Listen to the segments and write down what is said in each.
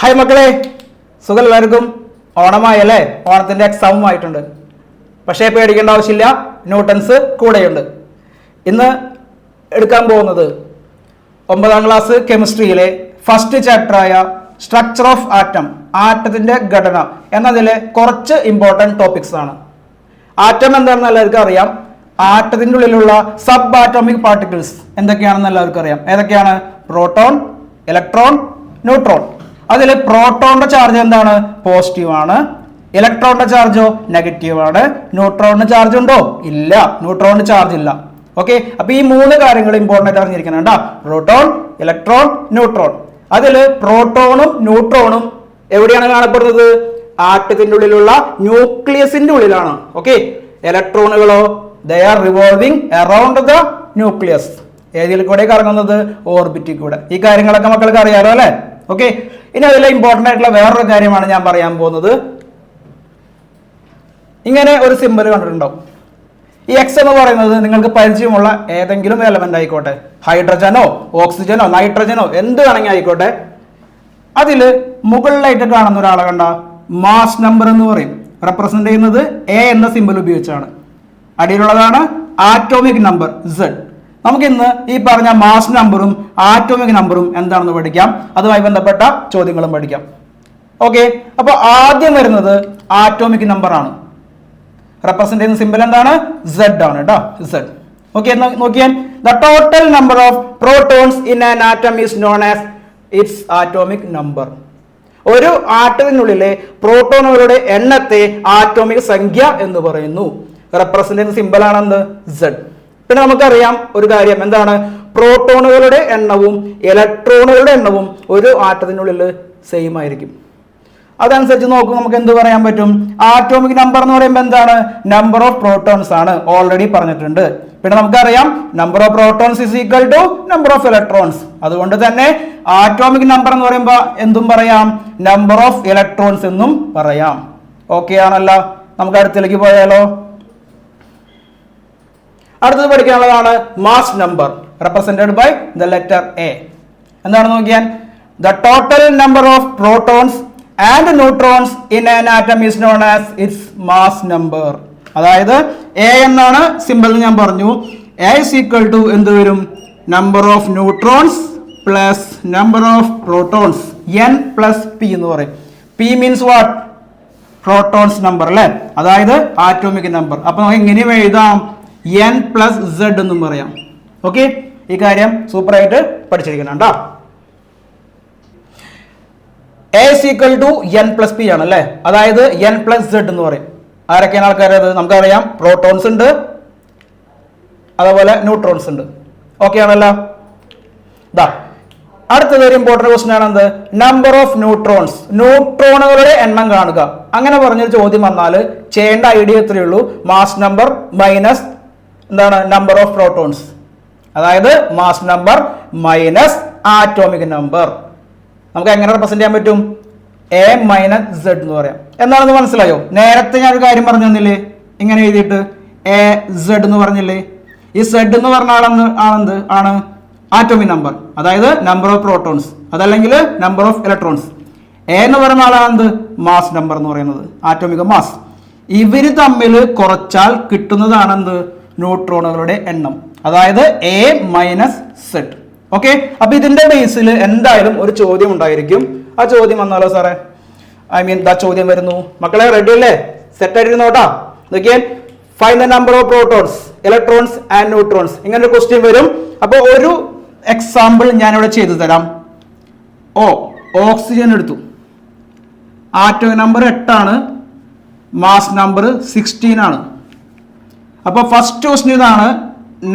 Hi മക്കളെ. സുഖം എല്ലാവർക്കും ഓണമായി അല്ലേ ഓണത്തിന്റെ എക്സാമും ആയിട്ടുണ്ട്. പക്ഷേ പേടിക്കേണ്ട ആവശ്യമില്ല. ന്യൂട്ടൻസ് കൂടെയുണ്ട്. ഇന്ന് എടുക്കാൻ പോകുന്നത് ഒമ്പതാം ക്ലാസ് കെമിസ്ട്രിയിലെ ഫസ്റ്റ് ചാപ്റ്ററായ സ്ട്രക്ചർ ഓഫ് ആറ്റം ആറ്റത്തിന്റെ ഘടന എന്നതിലെ കുറച്ച് ഇമ്പോർട്ടന്റ് ടോപ്പിക്സ് ആണ്. ആറ്റം എന്താണെന്ന് എല്ലാവർക്കും അറിയാം. ആറ്റത്തിന്റെ ഉള്ളിലുള്ള സബ് ആറ്റോമിക് പാർട്ടിക്കിൾസ് എന്തൊക്കെയാണെന്ന് എല്ലാവർക്കും അറിയാം. ഏതൊക്കെയാണ്? പ്രോട്ടോൺ ഇലക്ട്രോൺ ന്യൂട്രോൺ അതിൽ പ്രോട്ടോണിന്റെ ചാർജ് എന്താണ്? പോസിറ്റീവ് ആണ്. ഇലക്ട്രോണിന്റെ ചാർജോ നെഗറ്റീവ് ആണ്. ന്യൂട്രോണിന് ചാർജ് ഉണ്ടോ? ഇല്ല. ന്യൂട്രോണിന് ചാർജ് ഇല്ല. ഓക്കെ അപ്പൊ ഈ മൂന്ന് കാര്യങ്ങൾ ഇമ്പോർട്ടന്റ് ആയിട്ട് അറിഞ്ഞിരിക്കണം കേട്ടോ. പ്രോട്ടോൺ ഇലക്ട്രോൺ ന്യൂട്രോൺ അതിൽ പ്രോട്ടോണും ന്യൂട്രോണും എവിടെയാണ് കാണപ്പെടുന്നത്? ആറ്റത്തിന്റെ ഉള്ളിലുള്ള ന്യൂക്ലിയസിന്റെ ഉള്ളിലാണ്. Okay ഇലക്ട്രോണുകളോ they are revolving around the nucleus ഏതിൽ കൂടെ കറങ്ങുന്നത്? ഓർബിറ്റിൽ കൂടെ. ഈ കാര്യങ്ങളൊക്കെ മക്കൾക്ക് അറിയാലോ അല്ലേ? ഓക്കെ ഇനി അതിൽ ഇമ്പോർട്ടന്റ് ആയിട്ടുള്ള വേറൊരു കാര്യമാണ് ഞാൻ പറയാൻ പോകുന്നത്. ഇങ്ങനെ ഒരു സിമ്പിൾ കണ്ടിട്ടുണ്ടാവും. ഈ എക്സ് എന്ന് പറയുന്നത് നിങ്ങൾക്ക് പരിചയമുള്ള ഏതെങ്കിലും എലമെന്റ് ആയിക്കോട്ടെ. ഹൈഡ്രജനോ ഓക്സിജനോ നൈട്രജനോ എന്ത് വേണമെങ്കിൽ ആയിക്കോട്ടെ. അതിൽ മുകളിലായിട്ട് കാണുന്ന ഒരാളെ കണ്ട മാസ് നമ്പർ എന്ന് പറയും. റെപ്രസെന്റ് ചെയ്യുന്നത് എ എന്ന സിമ്പിൾ ഉപയോഗിച്ചാണ്. അടിയിലുള്ളതാണ് ആറ്റോമിക് നമ്പർ സെഡ് നമുക്ക് ഇന്ന് ഈ പറഞ്ഞ മാസ് നമ്പറും ആറ്റോമിക് നമ്പറും എന്താണെന്ന് പഠിക്കാം. അതുമായി ബന്ധപ്പെട്ട ചോദ്യങ്ങളും പഠിക്കാം. ഓക്കെ അപ്പോൾ ആദ്യം വരുന്നത് ആറ്റോമിക് നമ്പർ ആണ്. റെപ്രസെന്റ് ചെയ്യുന്ന സിമ്പിൾ എന്താണ്? സെഡ് ആണ് കേട്ടോ സെഡ് ഓക്കെ നോക്കിയാൽ the total number of protons in an atom is known as its atomic number ഒരു ആറ്റത്തിനുള്ളിലെ പ്രോട്ടോണുകളുടെ എണ്ണത്തെ ആറ്റോമിക് സംഖ്യ എന്ന് പറയുന്നു. റെപ്രസെന്റ് ചെയ്യുന്ന സിമ്പിൾ ആണെന്ത്? സെഡ് പിന്നെ നമുക്കറിയാം ഒരു കാര്യം എന്താണ്? പ്രോട്ടോണുകളുടെ എണ്ണവും ഇലക്ട്രോണുകളുടെ എണ്ണവും ഒരു ആറ്റത്തിനുള്ളിൽ സെയിം ആയിരിക്കും. അതനുസരിച്ച് നോക്കും നമുക്ക് എന്ത് പറയാൻ പറ്റും? ആറ്റോമിക് നമ്പർ എന്ന് പറയുമ്പോൾ എന്താണ്? നമ്പർ ഓഫ് പ്രോട്ടോൺസ് ആണ്. ഓൾറെഡി പറഞ്ഞിട്ടുണ്ട്. പിന്നെ നമുക്കറിയാം number of protons is equal to number of electrons അതുകൊണ്ട് തന്നെ ആറ്റോമിക് നമ്പർ എന്ന് പറയുമ്പോൾ എന്തും പറയാം? നമ്പർ ഓഫ് ഇലക്ട്രോൺസ് എന്നും പറയാം. ഓക്കെ ആണല്ലോ? നമുക്ക് അടുത്തിലേക്ക് പോയാലോ? അടുത്തത് പഠിക്കാനുള്ളതാണ് mass number represented by the letter A എന്താണ് നോക്കിയാൽ? The total number of protons and neutrons in an atom is known as its mass number അതായത് എ എന്നാണ് സിമ്പിൾ ഞാൻ പറഞ്ഞു. എ ഇസ് ഈക്വൽ ടു എന്ത് വരും? Number of neutrons plus number of protons N plus P എന്ന് പറയും. P means what protons number അല്ലേ? അതായത് ആറ്റോമിക് നമ്പർ അപ്പൊ നമുക്ക് എങ്ങനെയും എഴുതാം. എൻ പ്ലസ് സെഡ് എന്നും പറയാം. ഓക്കെ ഈ കാര്യം സൂപ്പറായിട്ട് പഠിച്ചിരിക്കണം കേട്ടോ A is equal to N plus P ആണ് അല്ലേ? അതായത് എൻ പ്ലസ് സെഡ് എന്ന് പറയും. ആരൊക്കെയാണ് ആൾക്കാർ അത് നമുക്കറിയാം. പ്രോട്ടോൺസ് ഉണ്ട്. അതുപോലെ ന്യൂട്രോൺസ് ഉണ്ട്. ഓക്കെ ആണല്ലോ? ദാ. അടുത്തത് ഒരു ഇമ്പോർട്ടന്റ് ക്വസ്റ്റൻ ആണ് എന്ത്? നമ്പർ ഓഫ് ന്യൂട്രോൺസ് ന്യൂട്രോണുകളുടെ എണ്ണം കാണുക. അങ്ങനെ പറഞ്ഞൊരു ചോദ്യം വന്നാൽ ചെയ്യേണ്ട ഐഡിയ എത്രയേ ഉള്ളൂ. മാസ് നമ്പർ മൈനസ് എന്താണ്? നമ്പർ ഓഫ് പ്രോട്ടോൺസ് അതായത് mass number minus atomic number നമുക്ക് എങ്ങനെ റെപ്രസെന്റ് ചെയ്യാൻ പറ്റും? എ മൈനസ് സെഡ് എന്ന് പറയാം. എന്താണെന്ന് മനസ്സിലായോ? നേരത്തെ ഞാൻ ഒരു കാര്യം പറഞ്ഞു തന്നില്ലേ ഇങ്ങനെ എഴുതിയിട്ട്. എ സെഡ് എന്ന് പറഞ്ഞില്ലേ? ഈ സെഡ് എന്ന് പറഞ്ഞ ആളെന്ന് ആണെന്ത് ആണ് ആറ്റോമിക് നമ്പർ അതായത് നമ്പർ ഓഫ് പ്രോട്ടോൺസ് അതല്ലെങ്കിൽ നമ്പർ ഓഫ് ഇലക്ട്രോൺസ് എ എന്ന് പറയുന്ന ആളാണെന്ത് മാസ് നമ്പർ എന്ന് പറയുന്നത്. ആറ്റോമിക മാസ് ഇവർ തമ്മിൽ കുറച്ചാൽ കിട്ടുന്നതാണ് എന്ത് ന്യൂട്രോണുകളുടെ എണ്ണം. അതായത് എ മൈനസ് സെറ്റ് ഓക്കെ അപ്പൊ ഇതിന്റെ ബേസിൽ എന്തായാലും ഒരു ചോദ്യം ഉണ്ടായിരിക്കും. ആ ചോദ്യം വന്നാലോ സാറേ? ഐ മീൻ ദാ ചോദ്യം വരുന്നു. മക്കളെ റെഡി അല്ലേ? സെറ്റ് ആയിട്ടിരുന്നോട്ടാ നോക്കിയാൽ find the number of protons electrons and neutrons ഇങ്ങനെ ഒരു ക്വസ്റ്റ്യൻ വരും. അപ്പൊ ഒരു എക്സാമ്പിൾ ഞാനിവിടെ ചെയ്തു തരാം. ഓ ഓക്സിജൻ എടുത്തു. ആറ്റോ നമ്പർ എട്ടാണ്. മാസ് നമ്പർ സിക്സ്റ്റീൻ ആണ്. അപ്പോൾ ഫസ്റ്റ് ക്വസ്റ്റ്യൻ ഇതാണ്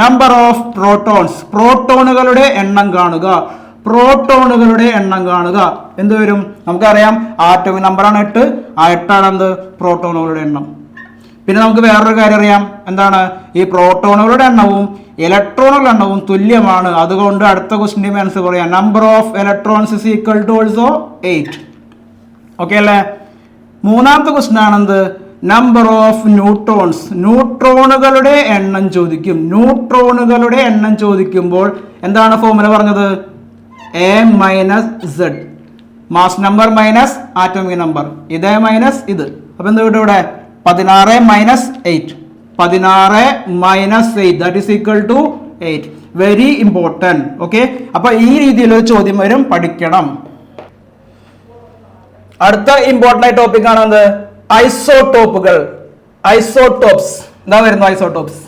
നമ്പർ ഓഫ് പ്രോട്ടോൺസ് പ്രോട്ടോണുകളുടെ എണ്ണം കാണുക. പ്രോട്ടോണുകളുടെ എണ്ണം കാണുക. എന്ത് വരും? നമുക്കറിയാം ആറ്റോമിക് നമ്പറാണ് എട്ട് ആ എട്ടാണ് എന്ത്? പ്രോട്ടോണുകളുടെ എണ്ണം. പിന്നെ നമുക്ക് വേറൊരു കാര്യം അറിയാം എന്താണ്? ഈ പ്രോട്ടോണുകളുടെ എണ്ണവും ഇലക്ട്രോണുകളുടെ എണ്ണവും തുല്യമാണ്. അതുകൊണ്ട് അടുത്ത ക്വസ്റ്റിന്റെ ആൻസർ പറയാം. Number of electrons is equal to also eight okay അല്ലേ? മൂന്നാമത്തെ ക്വസ്റ്റൻ ആണെന്ത്? നമ്പർ ഓഫ് ന്യൂട്രോൺസ് ന്യൂട്രോണുകളുടെ എണ്ണം ചോദിക്കും. ന്യൂട്രോണുകളുടെ എണ്ണം ചോദിക്കുമ്പോൾ എന്താണ് ഫോർമുല പറഞ്ഞത്? A minus Z mass number minus atomic number ഇത് മൈനസ് ഇത്. അപ്പൊ എന്ത് കിട്ടും ഇവിടെ? പതിനാറ് മൈനസ് എയ്റ്റ് പതിനാറ് minus eight that is equal to eight very important okay അപ്പൊ ഈ രീതിയിലൊരു ചോദ്യം വരും. പഠിക്കണം. അടുത്ത ഇമ്പോർട്ടന്റ് ആയ ടോപ്പിക് ആണ് എന്ത് ഐസോടോപ്പുകൾ ഐസോടോപ്സ്. എന്താ വരുന്നു isotopes?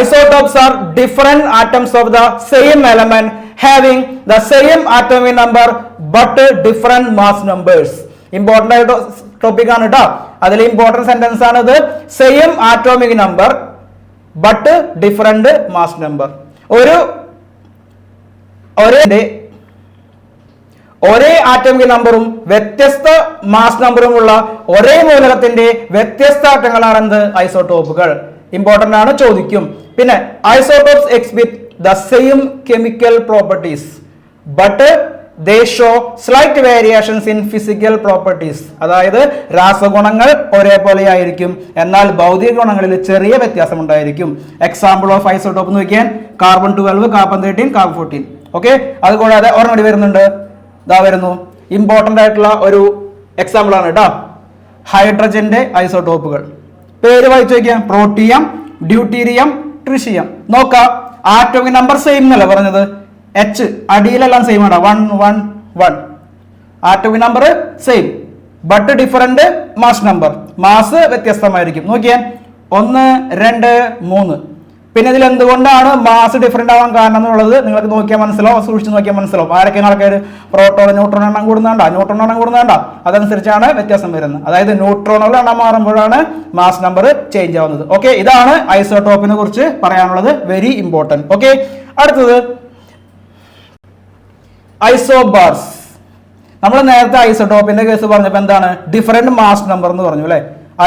Isotopes are different atoms of the same element having the same atomic number but different mass numbers important ആയിട്ട് ടോപ്പിക് ആണ് കേട്ടോ അതിൽ ഇമ്പോർട്ടന്റ് സെന്റൻസ് ആണ് ഇത് same atomic number but different mass number ഒരു ഒരേ ഒരേ ആറ്റമിക നമ്പറും വ്യത്യസ്ത മാസ് നമ്പറുമുള്ള ഒരേ മൂലകത്തിന്റെ വ്യത്യസ്ത ആറ്റങ്ങളാണ് എന്ത് ഐസോട്ടോപ്പുകൾ ഇമ്പോർട്ടന്റ് ആണ് ചോദിക്കും. പിന്നെ isotopes with the same chemical properties but they show slight variations in physical properties. അതായത് രാസഗുണങ്ങൾ ഒരേപോലെ ആയിരിക്കും എന്നാൽ ഭൗതിക ഗുണങ്ങളിൽ ചെറിയ വ്യത്യാസം ഉണ്ടായിരിക്കും എക്സാമ്പിൾ ഓഫ് ഐസോട്ടോപ്പ് നോക്കിയാൽ carbon twelve carbon thirteen carbon fourteen okay അതുകൂടാതെ ഒരെണ്ണടി വരുന്നുണ്ട്. ഇതാ വരുന്നു. ഇമ്പോർട്ടന്റ് ആയിട്ടുള്ള ഒരു എക്സാമ്പിൾ ആണ് കേട്ടോ ഹൈഡ്രജന്റെ ഐസോടോപ്പുകൾ. പേര് വായിച്ചു നോക്കിയാൽ പ്രോട്ടിയം ഡ്യൂട്ടീരിയം ട്രിഷിയം. നോക്കാം. ആറ്റോമിക് നമ്പർ സെയിം എന്നല്ലേ പറഞ്ഞത്? എച്ച് അടിയിലെല്ലാം സെയിം ആണ് one one one atomic number same but different mass number mass വ്യത്യസ്തമായിരിക്കും. നോക്കിയാൽ ഒന്ന് രണ്ട് മൂന്ന്. പിന്നെ ഇതിൽ എന്തുകൊണ്ടാണ് മാസ് ഡിഫറെന്റ് ആവാൻ കാരണം എന്നുള്ളത് നിങ്ങൾക്ക് നോക്കിയാൽ മനസ്സിലാവും സൂക്ഷിച്ച് നോക്കിയാൽ മനസ്സിലാവും. ആരൊക്കെ ആൾക്കാർ പ്രോട്ടോൺ ന്യൂട്രോൺ എണ്ണം കൂടുന്നുണ്ട ന്യൂട്രോൺ എണ്ണം കൂടുന്നുണ്ട അതനുസരിച്ചാണ് വ്യത്യാസം വരുന്നത്. അതായത് ന്യൂട്രോണുകളുടെ എണ്ണം മാറുമ്പോഴാണ് മാസ് നമ്പർ ചേഞ്ച് ആവുന്നത്. ഓക്കെ ഇതാണ് ഐസോട്ടോപ്പിനെ കുറിച്ച് പറയാനുള്ളത്. വെരി ഇമ്പോർട്ടന്റ് ഓക്കെ അടുത്തത്. ഐസോബാർസ് നമ്മൾ നേരത്തെ ഐസോടോപ്പിന്റെ കേസ് പറഞ്ഞപ്പോൾ എന്താണ്? ഡിഫറെന്റ് മാസ് നമ്പർ എന്ന് പറഞ്ഞു അല്ലേ?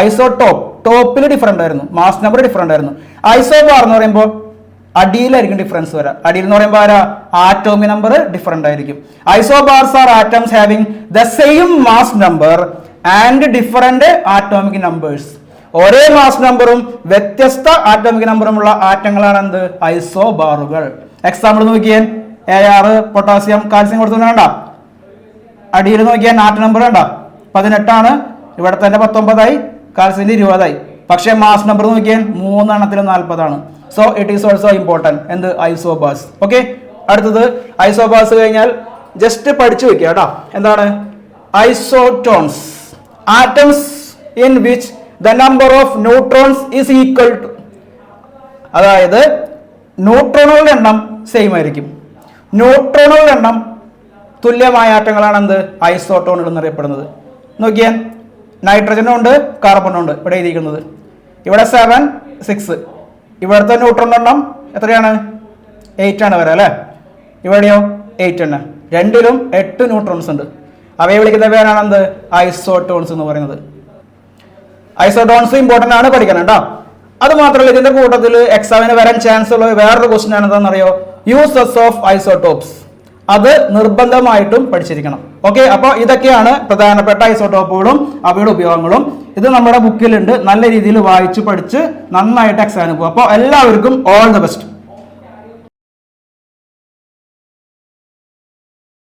ഐസോടോപ്പ് ടോപ്പിൽ ഡിഫറന്റ് ആയിരുന്നു. മാസ് നമ്പർ ഡിഫറന്റ് ആയിരുന്നു. ഐസോബാർ എന്ന് പറയുമ്പോൾ അടിയിലായിരിക്കും ഡിഫറൻസ് വരാം. അടിയിൽ എന്ന് പറയുമ്പോൾ ആരാ? ആറ്റോമി നമ്പർ ഡിഫറെന്റ് ആയിരിക്കും. Isobars are atoms having the same mass number and different atomic numbers ഒരേ മാസ് നമ്പറും വ്യത്യസ്ത ആറ്റോമിക് നമ്പറുമുള്ള ആറ്റങ്ങളാണ് എന്ത്? ഐസോബാറുകൾ എക്സാമ്പിൾ നോക്കിയാൽ എ ആറ് പൊട്ടാസ്യം കാൽസ്യം കൊടുത്തു വേണ്ട അടിയിൽ നോക്കിയാൽ ആറ്റ് നമ്പർ വേണ്ട പതിനെട്ടാണ്. ഇവിടെ തന്നെ പത്തൊമ്പതായി. കാൽസ്യന്റെ ഇരുപതായി. പക്ഷേ മാസ് നമ്പർ നോക്കിയാൽ മൂന്നെണ്ണത്തിൽ നാൽപ്പതാണ്. So it is also important എന്ത്? ഐസോബാസ് ഓക്കെ അടുത്തത് ഐസോബാസ് കഴിഞ്ഞാൽ ജസ്റ്റ് പഠിച്ചു വെക്കുക കേട്ടോ. എന്താണ്? Isotones atoms in which the number of neutrons is equal to അതായത് ന്യൂട്രോണുകളുടെ എണ്ണം സെയിം ആയിരിക്കും. ന്യൂട്രോണുകളുടെ എണ്ണം തുല്യമായ ആറ്റങ്ങളാണ് എന്ത്? ഐസോട്ടോണുകൾ എന്നറിയപ്പെടുന്നത് നോക്കിയാൽ നൈട്രജനും ഉണ്ട് കാർബണും ഉണ്ട് ഇവിടെ എഴുതിയിരിക്കുന്നത്. ഇവിടെ സെവൻ സിക്സ് ഇവിടുത്തെ ന്യൂട്രോൺ എണ്ണം എത്രയാണ്? എയ്റ്റ് ആണ് വരെ അല്ലേ? ഇവിടെയോ എയ്റ്റ് തന്നെ. രണ്ടിലും എട്ട് ന്യൂട്രോൺസ് ഉണ്ട്. അവയെ വിളിക്കുന്ന പേരാണ് എന്ത്? ഐസോട്ടോൺസ് എന്ന് പറയുന്നത്. ഐസോട്ടോൺസ് ഇമ്പോർട്ടന്റ് ആണ് പഠിക്കണം കേട്ടോ അത് മാത്രമല്ല ഇതിന്റെ കൂട്ടത്തിൽ എക്സാമിന് വരാൻ ചാൻസ് ഉള്ള വേറൊരു ക്വസ്റ്റൻ ആണ് എന്താണെന്നറിയോ യൂസസ് ഓഫ് ഐസോട്ടോപ്സ് അത് നിർബന്ധമായിട്ടും പഠിച്ചിരിക്കണം. ഓക്കെ അപ്പോൾ ഇതൊക്കെയാണ് പ്രധാനപ്പെട്ട ഐസോട്ടോപ്പുകളും അവയുടെ ഉപയോഗങ്ങളും. ഇത് നമ്മുടെ ബുക്കിലുണ്ട് നല്ല രീതിയിൽ വായിച്ച് പഠിച്ച് നന്നായിട്ട് എക്സാമിന് പോകും. അപ്പോൾ എല്ലാവർക്കും ഓൾ ദ ബെസ്റ്റ്